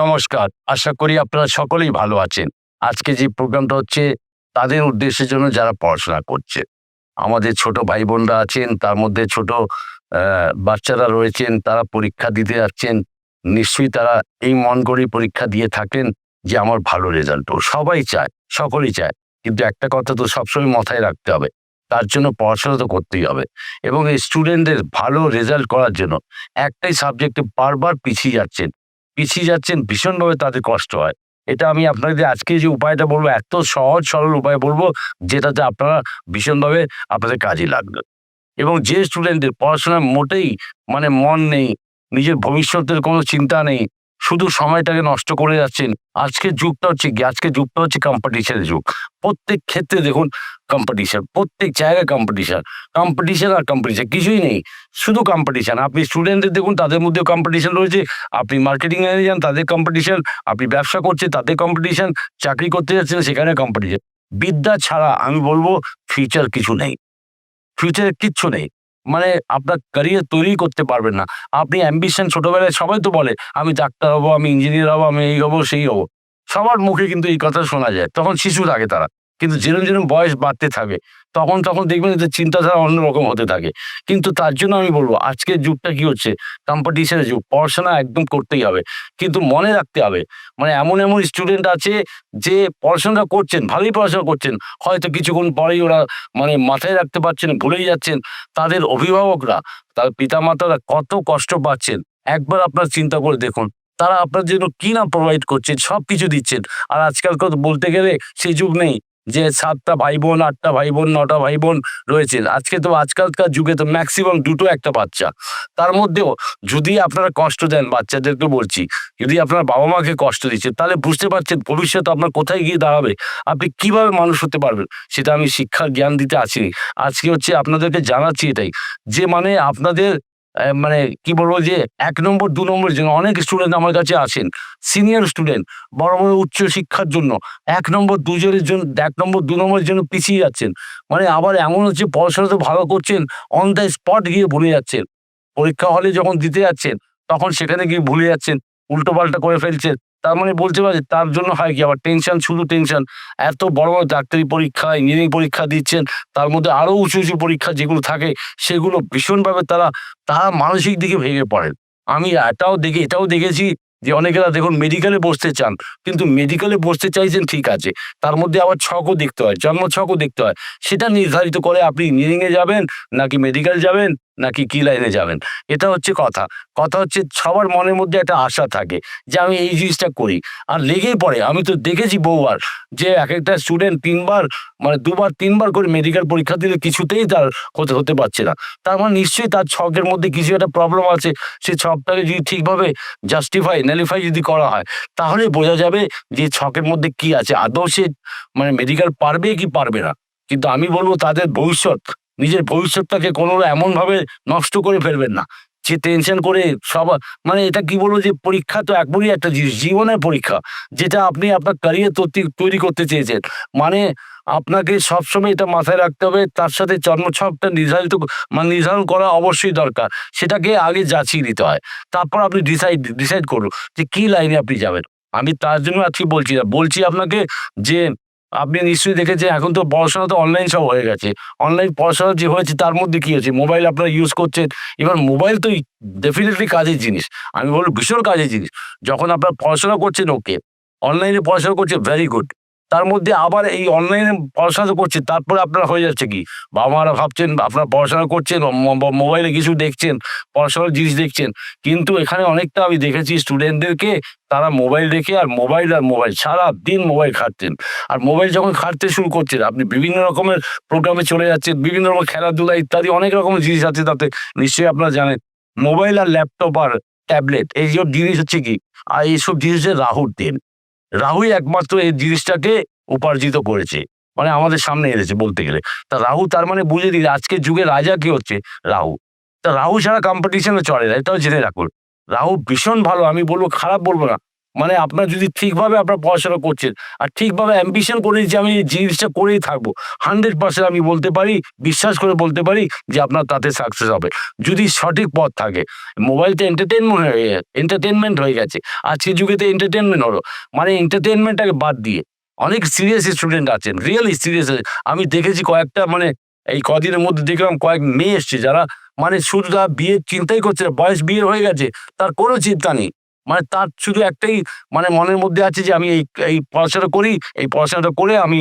নমস্কার। আশা করি আপনারা সকলেই ভালো আছেন। আজকে যে প্রোগ্রামটা হচ্ছে, তাদের উদ্দেশ্যের জন্য যারা পড়াশোনা করছে। আমাদের ছোট ভাই বোনরা আছেন, তার মধ্যে ছোট বাচ্চারা রয়েছেন, তারা পরীক্ষা দিতে যাচ্ছেন। নিশ্চয়ই তারা এই মন করে পরীক্ষা দিয়ে থাকেন যে আমার ভালো রেজাল্ট সবাই চায়, সকলেই চায়। কিন্তু একটা কথা তো সবসময় মাথায় রাখতে হবে, তার জন্য পড়াশোনা তো করতেই হবে। এবং এই স্টুডেন্টদের ভালো রেজাল্ট করার জন্য একটাই সাবজেক্টে বারবার পিছিয়ে যাচ্ছেন। পিছিয়ে যাচ্ছেন, ভীষণভাবে তাদের কষ্ট হয়। এটা আমি আপনাদের আজকে যে উপায়টা বলব, এত সহজ, সরল উপায় বলব, যেটাতে আপনারা ভীষণভাবে আপনাদের কাজে লাগবে। এবং যে স্টুডেন্টদের পড়াশোনায় মোটেই মানে মন নেই, নিজের ভবিষ্যতের কোনো চিন্তা নেই শুধু সময়টাকে নষ্ট করে যাচ্ছেন। আজকের যুগটা হচ্ছে কি? আজকের যুগটা হচ্ছে কম্পিটিশনের যুগ। প্রত্যেক ক্ষেত্রে দেখুন কম্পিটিশন প্রত্যেক জায়গায় কম্পিটিশন কম্পিটিশন আর কম্পিটিশন কিছুই নেই। শুধু কম্পিটিশন আপনি স্টুডেন্টদের দেখুন, তাদের মধ্যেও কম্পিটিশন রয়েছে। আপনি মার্কেটিং লাইনে যান, তাদের কম্পিটিশন আপনি ব্যবসা করছেন, তাদের কম্পিটিশন চাকরি করতে যাচ্ছেন, সেখানে কম্পিটিশন বিদ্যা ছাড়া আমি বলব ফিউচার কিছু নেই। ফিউচারে কিচ্ছু নেই। মানে আপনার ক্যারিয়ার তৈরি করতে পারবেন না। আপনি অ্যাম্বিশন ছোটবেলায় সবাই তো বলে, আমি ডাক্তার হব, আমি ইঞ্জিনিয়ার হব, আমি এই হব, সেই হব। সবার মুখে কিন্তু এই কথা শোনা যায়, তখন শিশু থাকে তারা। কিন্তু যেরকম যেরকম বয়স বাড়তে থাকে, তখন তখন দেখবেন যে চিন্তাধারা অন্যরকম হতে থাকে। কিন্তু তার জন্য আমি বলব, আজকের যুগটা কি হচ্ছে? কম্পিটিশনের যুগ, পড়াশোনা একদম করতেই হবে। কিন্তু মনে রাখতে হবে মানে এমন এমন স্টুডেন্ট আছে যে পড়াশোনা করছেন, ভালোই পড়াশোনা করছেন, হয়তো কিছুক্ষণ পরেই ওরা মানে মাথায় রাখতে পারছেন, ভুলেই যাচ্ছেন। তাদের অভিভাবকরা, তার পিতামাতারা কত কষ্ট পাচ্ছেন, একবার আপনার চিন্তা করে দেখুন। তারা আপনার জন্য কি না প্রোভাইড করছেন সব কিছু দিচ্ছেন। আর আজকালকার বলতে গেলে সেই যুগ নেই। যে সাতটা ভাই বোন আটটা ভাই বোন নটা ভাই বোন রয়েছেন। আজকে তো আজকালকার যুগে তো ম্যাক্সিমাম দুটো একটা বাচ্চা। তার মধ্যেও যদি আপনারা কষ্ট দেন, বাচ্চাদেরকে বলছি, যদি আপনার বাবা মাকে কষ্ট দিচ্ছেন, তাহলে বুঝতে পারছেন ভবিষ্যতে আপনার কোথায় গিয়ে দাঁড়াবে, আপনি কীভাবে মানুষ হতে পারবেন, সেটা আমি শিক্ষার জ্ঞান দিতে আসিনি। আজকে হচ্ছে আপনাদেরকে জানাচ্ছি এটাই, যে মানে আপনাদের মানে কি বলব যে এক নম্বর, দু নম্বর জন্য অনেক স্টুডেন্ট আমার কাছে আসেন সিনিয়র স্টুডেন্ট বড় বড় উচ্চ শিক্ষার জন্য। এক নম্বর, দুজনের জন্য, এক নম্বর, দু নম্বরের জন্য পিছিয়ে যাচ্ছেন। মানে আবার এমন হচ্ছে, পড়াশোনা তো ভালো করছেন অন দ্য স্পট গিয়ে ভুলে যাচ্ছেন। পরীক্ষা হলে যখন দিতে যাচ্ছেন, তখন সেখানে গিয়ে ভুলে যাচ্ছেন উল্টো পাল্টা করে ফেলছেন। তার মানে বলতে পারছি তার জন্য হয় কি আবার টেনশন শুধু টেনশন এত বড় বড় ডাক্তারি পরীক্ষা ইঞ্জিনিয়ারিং পরীক্ষা দিচ্ছেন, তার মধ্যে আরও উঁচু উঁচু পরীক্ষা যেগুলো থাকে, সেগুলো ভীষণভাবে তারা তারা মানসিক দিকে ভেঙে পড়েন। আমি এটাও দেখি, এটাও দেখেছি যে অনেকেরা দেখুন মেডিকেলে বসতে চান, কিন্তু মেডিকেলে বসতে চাইছেন ঠিক আছে। তার মধ্যে আবার ছকও দেখতে হয় জন্ম ছকও দেখতে হয়। সেটা নির্ধারিত করে আপনি ইঞ্জিনিয়ারিং এ যাবেন, নাকি মেডিকেল যাবেন নাকি কি লাইনে যাবেন? এটা হচ্ছে কথা। কথা হচ্ছে সবার মনের মধ্যে একটা আশা থাকে যে আমি এই জিনিসটা করি। আর লেগেই পড়ে। আমি তো দেখেছি বহুবার যে এক একটা স্টুডেন্ট তিনবার মানে দুবার, তিনবার করে মেডিকেল পরীক্ষা দিলে কিছুতেই তার হতে হতে পারছে না। তার মানে নিশ্চয়ই তার ছকের মধ্যে কিছু একটা প্রবলেম আছে। সেই ছকটাকে যদি ঠিকভাবে জাস্টিফাই ন্যালিফাই যদি করা হয়, তাহলে বোঝা যাবে যে ছকের মধ্যে কি আছে। আদৌ সে মানে মেডিকেল পারবে কি পারবে না। কিন্তু আমি বলব তাদের ভবিষ্যৎ নিজের ভবিষ্যৎটাকে কোনো এমনভাবে নষ্ট করে ফেলবেন না। যে টেনশন করে সব মানে এটা কি বলব যে পরীক্ষা তো একবারই একটা জিনিস, জীবনের পরীক্ষা, যেটা আপনি আপনার ক্যারিয়ার তৈরি করতে চেয়েছেন। মানে আপনাকে সবসময় এটা মাথায় রাখতে হবে, তার সাথে জন্মছকটা নির্ধারিত মানে নির্ধারণ করা অবশ্যই দরকার, সেটাকে আগে যাচিয়ে দিতে হয়। তারপর আপনি ডিসাইড ডিসাইড করুন যে কী লাইনে আপনি যাবেন। আমি তার জন্য আজকে বলছি না, বলছি আপনাকে যে আপনি নিশ্চয়ই দেখেছেন, এখন তো পড়াশোনা তো অনলাইন সব হয়ে গেছে। অনলাইন পড়াশোনা যে হয়েছে তার মধ্যে কি হয়েছে? মোবাইল আপনারা ইউজ করছেন। এবার মোবাইল তো ডেফিনেটলি কাজের জিনিস। আমি বলব ভীষণ কাজের জিনিস। যখন আপনার পড়াশোনা করছেন ওকে অনলাইনে পড়াশোনা করছে ভেরি গুড তার মধ্যে আবার এই অনলাইনে পড়াশোনা করছে তারপরে আপনার হয়ে যাচ্ছে কি? বাবা মারা ভাবছেন, আপনার পড়াশোনা করছেন মোবাইলে কিছু দেখছেন, পড়াশোনার জিনিস দেখছেন, কিন্তু এখানে অনেকটা আমি দেখেছি স্টুডেন্টদেরকে তারা মোবাইল দেখে আর মোবাইল আর মোবাইল সারা দিন মোবাইল খাটতেন। আর মোবাইল যখন খাটতে শুরু করছেন, আপনি বিভিন্ন রকমের প্রোগ্রামে চলে যাচ্ছেন, বিভিন্ন রকম খেলাধুলা ইত্যাদি, অনেক রকমের জিনিস আছে তাতে, নিশ্চয়ই আপনারা জানেন। মোবাইল আর ল্যাপটপ আর ট্যাবলেট এইসব জিনিস হচ্ছে কি? আর এইসব জিনিস হচ্ছে রাহুর দেন। রাহুই একমাত্র এই জিনিসটাকে উপার্জিত করেছে। মানে আমাদের সামনে এনেছে বলতে গেলে। তা রাহু তার মানে বুঝে দিলে আজকের যুগে রাজা কি হচ্ছে? রাহু। তা রাহু ছাড়া কম্পিটিশনে চলে না, এটাও জেনে রাখুন। রাহু ভীষণ ভালো, আমি বলব খারাপ বলব না। মানে আপনার যদি ঠিকভাবে আপনার পড়াশোনা করছেন, আর ঠিকভাবে অ্যাম্বিশন করে যে আমি জিনিসটা করেই থাকব হান্ড্রেড পার্সেন্ট আমি বলতে পারি, বিশ্বাস করে বলতে পারি যে আপনার তাতে সাকসেস হবে। যদি সঠিক পথ থাকে মোবাইলটা এন্টারটেনমেন্ট হয়ে এন্টারটেনমেন্ট হয়ে গেছে, আজকের যুগে তো এন্টারটেনমেন্ট হলো। মানে এন্টারটেনমেন্টটাকে বাদ দিয়ে, অনেক সিরিয়াস স্টুডেন্ট আছেন রিয়েলি সিরিয়াস আমি দেখেছি কয়েকটা মানে এই কদিনের মধ্যে দেখলাম কয়েক মেয়ে এসছে যারা মানে শুধু তারা বিয়ের চিন্তাই করছে বয়স বিয়ে হয়ে গেছে, তার কোনো চিন্তা নেই। মানে তার শুধু একটাই মানে মনের মধ্যে আছে যে আমি এই এই পড়াশোনা করি, এই পড়াশোনাটা করে আমি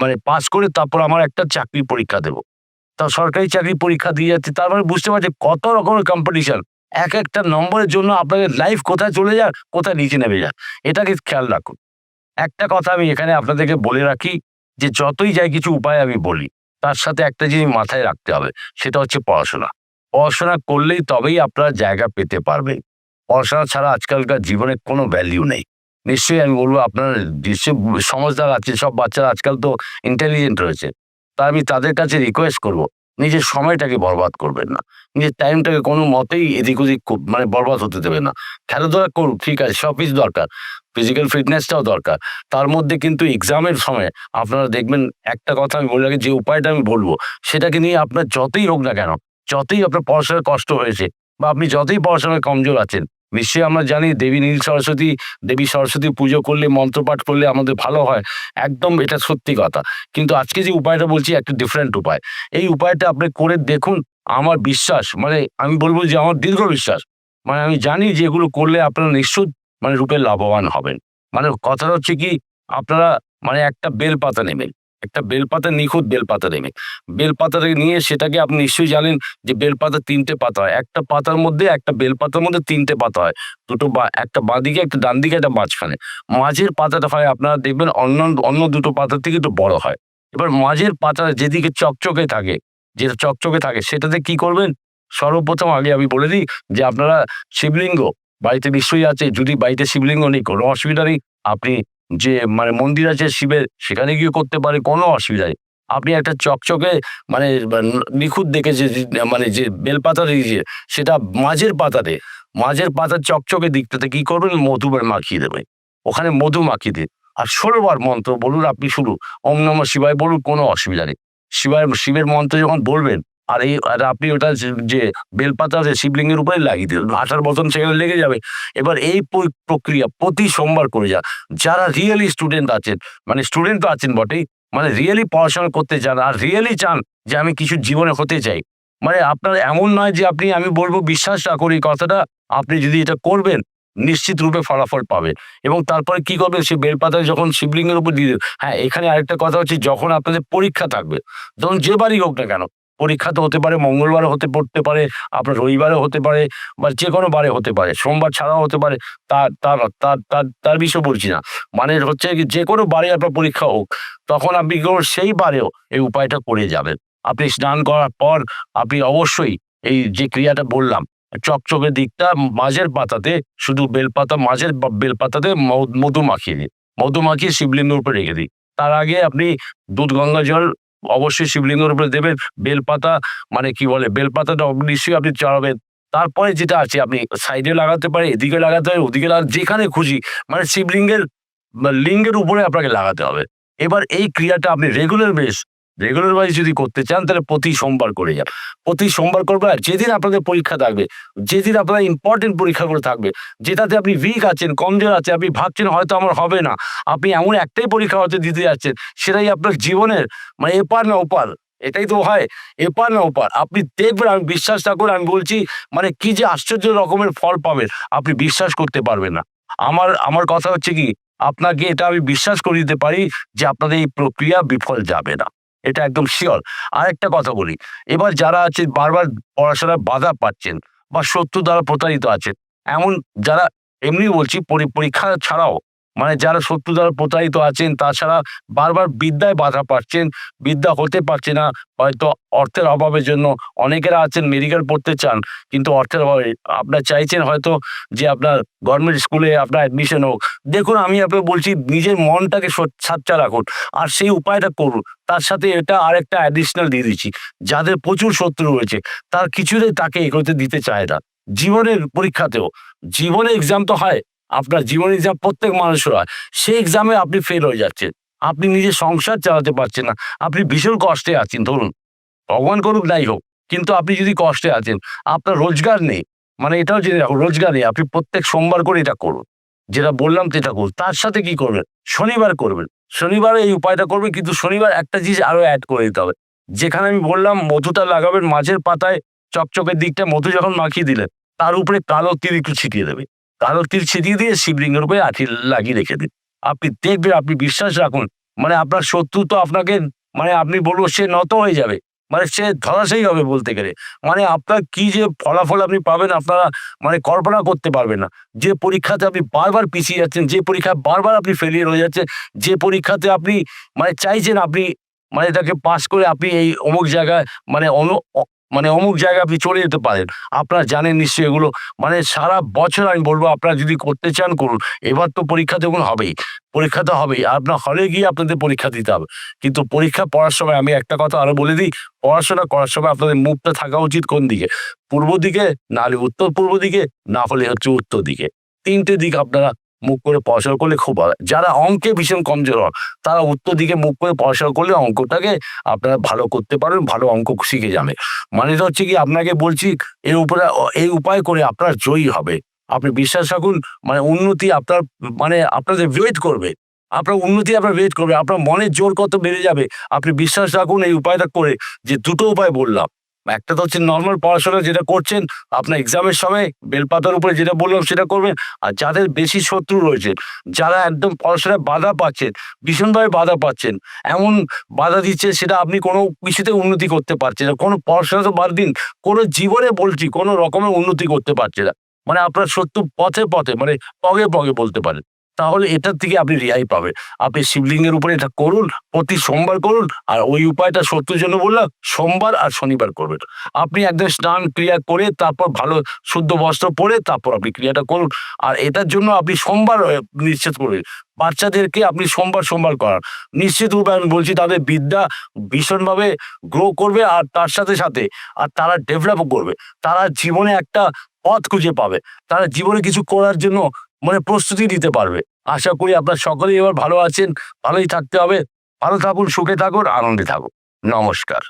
মানে পাস করে তারপর আমার একটা চাকরির পরীক্ষা দেবো। তা সরকারি চাকরির পরীক্ষা দিয়ে যাচ্ছে, তার মানে বুঝতে পারছে কত রকমের কম্পিটিশন এক একটা নম্বরের জন্য আপনাদের লাইফ কোথায় চলে যাক কোথায় নিচে নেমে যাক এটাকে খেয়াল রাখুন। একটা কথা আমি এখানে আপনাদেরকে বলে রাখি যে যতই যাই কিছু উপায় আমি বলি, তার সাথে একটা জিনিস মাথায় রাখতে হবে, সেটা হচ্ছে পড়াশোনা। পড়াশোনা করলেই তবেই আপনারা জায়গা পেতে পারবেন। পড়াশোনা ছাড়া আজকালকার জীবনে কোনো ভ্যালিউ নেই। নিশ্চয়ই আমি বলব আপনার নিশ্চয়ই সমজদার আছে, সব বাচ্চারা আজকাল তো ইন্টেলিজেন্ট রয়েছে। তা আমি তাদের কাছে রিকোয়েস্ট করব, নিজের সময়টাকে বরবাদ করবেন না। নিজের টাইমটাকে কোনো মতেই এদিক ওদিক মানে বরবাদ হতে দেবে না। খেলাধুলা করুক ঠিক আছে, সব কিছু দরকার। ফিজিক্যাল ফিটনেসটাও দরকার। তার মধ্যে কিন্তু এক্সামের সময় আপনারা দেখবেন একটা কথা আমি বলে রাখি, যে উপায়টা আমি বলব, সেটাকে নিয়ে আপনার যতই হোক না কেন, যতই আপনার পড়াশোনার কষ্ট হয়েছে, বা আপনি যতই পড়াশোনায় কমজোর আছেন নিশ্চয়ই আমরা জানি দেবী নীল সরস্বতী, দেবী সরস্বতী পুজো করলে, মন্ত্রপাঠ করলে আমাদের ভালো হয়। একদম এটা সত্যি কথা। কিন্তু আজকে যে উপায়টা বলছি, একটা ডিফারেন্ট উপায়। এই উপায়টা আপনি করে দেখুন, আমার বিশ্বাস মানে আমি বলব যে আমার দীর্ঘ বিশ্বাস। মানে আমি জানি যে এগুলো করলে আপনারা নিশ্চিত মানে রূপে লাভবান হবেন। মানে কথাটা হচ্ছে কি, আপনারা মানে একটা বেলপাতা নেবেন। একটা বেলপাতা নিখুঁত বেলপাতা নেবেন বেলপাতাটাকে নিয়ে সেটাকে আপনি নিশ্চয়ই জানেন যে বেলপাতা তিনটে পাতা হয়। একটা পাতার মধ্যে একটা বেলপাতার মধ্যে তিনটে পাতা হয়। দুটো বা একটা বাঁ দিকে, একটা ডান দিকে, একটা মাঝখানে। মাঝের পাতাটা হয় আপনারা দেখবেন অন্য অন্য দুটো পাতার থেকে একটু বড় হয়। এবার মাঝের পাতা যেদিকে চকচকে থাকে যেটা চকচকে থাকে, সেটাতে কি করবেন? সর্বপ্রথম আগে আমি বলে দিই যে আপনারা শিবলিঙ্গ বাড়িতে নিশ্চয়ই আছে। যদি বাড়িতে শিবলিঙ্গ নেই, কোনো অসুবিধা নেই। আপনি যে মানে মন্দির আছে শিবের, সেখানে গিয়ে করতে পারে, কোনো অসুবিধা নেই। আপনি একটা চকচকে মানে নিখুঁত দেখে যে যে- মানে যে, বেলপাতা দিয়েছে, সেটা মাঝের পাতাতে, মাঝের পাতার চকচকে দিকটাতে কি করবেন? মধু মাখিয়ে দেবে ওখানে মধু মাখিয়ে দিয়ে আর ষোলোবার মন্ত্র বলুন আপনি শুরু। ওম নম শিবায় বলুন, কোনো অসুবিধা নেই। শিবায়, শিবের মন্ত্র যখন বলবেন আর এই, আর আপনি ওটা যে- বেলপাতা আছে শিবলিঙ্গের উপরে লাগিয়ে দিলেন, আঠার বতন সেখানে লেগে যাবে এবার এই প্রক্রিয়া প্রতি সোমবার করে যা যারা রিয়েলি স্টুডেন্ট আছেন মানে স্টুডেন্ট তো আছেন বটেই মানে রিয়েলি পড়াশোনা করতে চান আর রিয়েলি চান যে আমি কিছু জীবনে হতে চাই মানে আপনার এমন নয় যে আপনি, আমি বলব বিশ্বাস না করি কথাটা, আপনি যদি এটা করবেন, নিশ্চিত রূপে ফলাফল পাবেন এবং তারপরে কি করবেন, সে বেলপাতা যখন শিবলিঙ্গের উপর দিয়ে। হ্যাঁ এখানে আরেকটা কথা হচ্ছে যখন আপনাদের পরীক্ষা থাকবে, তখন যে বারই হোক না কেন পরীক্ষা তো হতে পারে মঙ্গলবারে হতে পড়তে পারে আপনার রবিবারে হতে পারে বা যে কোনো বারে হতে পারে সোমবার ছাড়াও হতে পারে তার তার তার তার তার বিষয়ে বলছি না। মানে হচ্ছে যে কোনো বারে আপনার পরীক্ষা হোক তখন আপনি কি করবেন, সেই বারেও এই উপায়টা করে যাবেন। আপনি স্নান করার পর আপনি অবশ্যই এই যে ক্রিয়াটা বললাম চকচকের দিকটা মাঝের পাতাতে শুধু বেলপাতা মাঝের বেলপাতাতে মধু- মাখিয়ে দিন। মধু মাখিয়ে শিবলিঙ্গের উপরে রেখে দিন। তার আগে আপনি দুধ গঙ্গা জল অবশ্যই শিবলিঙ্গের উপরে দেবেন। বেলপাতা মানে কি বলে, বেলপাতাটা নিশ্চয়ই আপনি চড়াবেন। তারপরে যেটা আছে, আপনি সাইডে লাগাতে পারে এদিকে লাগাতে পারে ওদিকে লাগাতে যেখানে খুশি। মানে শিবলিঙ্গের, লিঙ্গের উপরে আপনাকে লাগাতে হবে। এবার এই ক্রিয়াটা আপনি রেগুলার বেস রেগুলার ওয়াইজ যদি করতে চান, তাহলে প্রতি সোমবার করে যান। প্রতি সোমবার করবে আর যেদিন আপনাদের পরীক্ষা থাকবে, যেদিন আপনার ইম্পর্টেন্ট পরীক্ষাগুলো থাকবে, যেটাতে আপনি উইক আছেন, কমজোর আছে আপনি ভাবছেন হয়তো আমার হবে না, আপনি এমন একটাই পরীক্ষা হয়তো দিতে যাচ্ছেন, সেটাই আপনার জীবনের মানে এপার না ওপার। এটাই তো হয়, এপার না ওপার। আপনি দেখবেন, আমি বিশ্বাস না করে আমি বলছি মানে কি যে আশ্চর্য রকমের ফল পাবেন, আপনি বিশ্বাস করতে পারবেন না। আমার আমার কথা হচ্ছে কি, আপনাকে এটা আমি বিশ্বাস করে দিতে পারি যে আপনাদের এই প্রক্রিয়া বিফল যাবে না। এটা একদম শিওর। আর একটা কথা বলি, এবার যারা আছে বারবার পড়াশোনায় বাধা পাচ্ছেন বা শত্রু দ্বারা প্রতারিত আছেন, এমন যারা, এমনি বলছি পরীক্ষা ছাড়াও মানে যারা শত্রু দ্বারা প্রতারিত আছেন, তাছাড়া বারবার বিদ্যায় বাধা পাচ্ছেন, বিদ্যা হতে পারছে না। হয়তো অর্থের অভাবের জন্য অনেকেরা আছেন মেডিকেল পড়তে চান, কিন্তু অর্থের অভাবে আপনার চাইছেন হয়তো যে আপনার গভর্নমেন্ট স্কুলে আপনার অ্যাডমিশন হোক। দেখুন, আমি আপনাকে বলছি, নিজের মনটাকে সাচ্চা রাখুন। আর সেই উপায়টা করুন। তার সাথে এটা আরেকটা অ্যাডিশনাল দিয়ে দিচ্ছি। যাদের প্রচুর শত্রু রয়েছে, তার কিছুতেই তাকে এগোতে দিতে চায় না। জীবনের পরীক্ষাতেও। জীবনে এক্সাম তো হয় আপনার জীবনে যা প্রত্যেক মানুষের হয়। সেই এক্সামে আপনি ফেল হয়ে যাচ্ছেন। আপনি নিজের সংসার চালাতে পারছেন না। আপনি ভীষণ কষ্টে আছেন, ধরুন। ভগবান করুক, যাই হোক। কিন্তু আপনি যদি কষ্টে আছেন, আপনার রোজগার নেই। মানে এটাও জেনে রাখুন, রোজগার নেই। আপনি প্রত্যেক সোমবার করে এটা করুন। যেটা বললাম সেটা করুন। তার সাথে কি করবেন? শনিবার করবেন। শনিবার এই উপায়টা করবেন, কিন্তু শনিবার একটা জিনিস আরও অ্যাড করে দিতে হবে। যেখানে আমি বললাম, মধুটা লাগাবেন মাঝের পাতায় চকচকের দিকটা, মধু যখন মাখিয়ে দিলেন, তার উপরে কালো তিল একটু ছিটিয়ে দেবে। কালো তিল ছিটিয়ে দিয়ে শিবলিঙ্গের উপরে আঠি লাগিয়ে রেখে দিন। আপনি দেখবেন, আপনি বিশ্বাস রাখুন। মানে আপনার শত্রু তো আপনাকে মানে আপনি বলব সে নত হয়ে যাবে। মানে সে ধরাশাই হবে বলতে গেলে। মানে আপনার কি যে ফলাফল আপনি পাবেন, আপনারা মানে কল্পনা করতে পারবেন না। যে পরীক্ষাতে আপনি বারবার পিছিয়ে যাচ্ছেন, যে পরীক্ষায় বারবার আপনি ফেলিয়ার হয়ে যাচ্ছেন, যে পরীক্ষাতে আপনি মানে চাইছেন আপনি মানে এটাকে পাস করে আপনি এই অমুক জায়গায় মানে মানে অমুক জায়গায় আপনি চলে যেতে পারেন। আপনারা জানেন নিশ্চয়ই এগুলো। মানে সারা বছর আমি বলব, আপনারা যদি করতে চান করুন। এবার তো পরীক্ষা দেখুন, হবেই। পরীক্ষা তো হবেই। আপনার হলে গিয়ে আপনাদের পরীক্ষা দিতে হবে। কিন্তু পরীক্ষা পড়ার সময় আমি একটা কথা আরও বলে দিই, পড়াশোনা করার সময় আপনাদের মুখটা থাকা উচিত কোন দিকে? পূর্ব দিকে, না হলে উত্তর পূর্ব দিকে, না হলে হচ্ছে উত্তর দিকে। তিনটে দিক আপনারা মুখ করে পড়াশোনা করলে খুব ভালো। যারা অঙ্কে ভীষণ কমজোর তারা উত্তর দিকে মুখ করে পড়াশোনা করলে অঙ্কটাকে আপনারা ভালো করতে পারেন, ভালো অঙ্ক শিখে যাবে মানে তো হচ্ছে কি, আপনাকে বলছি, এর উপরে এই উপায় করে আপনার জয়ী হবে। আপনি বিশ্বাস রাখুন মানে উন্নতি আপনার মানে আপনাদের ওয়েট করবে। আপনার উন্নতি আপনার ওয়েট করবে, আপনার মনের জোর কত বেড়ে যাবে, আপনি বিশ্বাস রাখুন এই উপায়টা করে, যে দুটো উপায় বললাম। একটা তো হচ্ছে নর্মাল পড়াশোনা যেটা করছেন, আপনার এক্সামের সময় বেলপাতার উপরে যেটা বললাম সেটা করবেন। আর যাদের বেশি শত্রু রয়েছে, যারা একদম পড়াশোনায় বাধা পাচ্ছেন, ভীষণভাবে বাধা পাচ্ছেন, এমন বাধা দিচ্ছে সেটা আপনি কোনো কিছুতে উন্নতি করতে পারছেন না। কোনো পড়াশোনা তো বাদ দিন, কোনো জীবনে বলছি কোনো রকমের উন্নতি করতে পারছে না। মানে আপনার শত্রু পথে পথে মানে পগে পগে বলতে পারেন। তাহলে এটার থেকে আপনি রেহাই পাবেন। আপনি শিবলিঙ্গের উপরে এটা করুন, প্রতি সোমবার করুন, আর ওই উপায়টা শত্রুর জন্য বললাম, সোমবার আর শনিবার করবেন। আপনি একদম স্নান ক্রিয়া করে তারপর ভালো শুদ্ধ বস্ত্র পরে তারপর আপনি ক্রিয়াটা করুন। আর এটার জন্য আপনি সোমবার নিশ্চিত করবেন। বাচ্চাদেরকে আপনি সোমবার সোমবার করান। নিশ্চিত রূপে আমি বলছি, তাদের বিদ্যা ভীষণভাবে গ্রো করবে আর তার সাথে সাথে, আর তারা ডেভেলপও করবে। তারা জীবনে একটা পথ খুঁজে পাবে। তারা জীবনে কিছু করার জন্য মানে প্রস্তুতি দিতে পারবে। আশা করি আপনার সকলেই এবার ভালো আছেন, ভালোই থাকতে হবে। ভালো থাকুন, সুখে থাকুন, আনন্দে থাকুন। নমস্কার।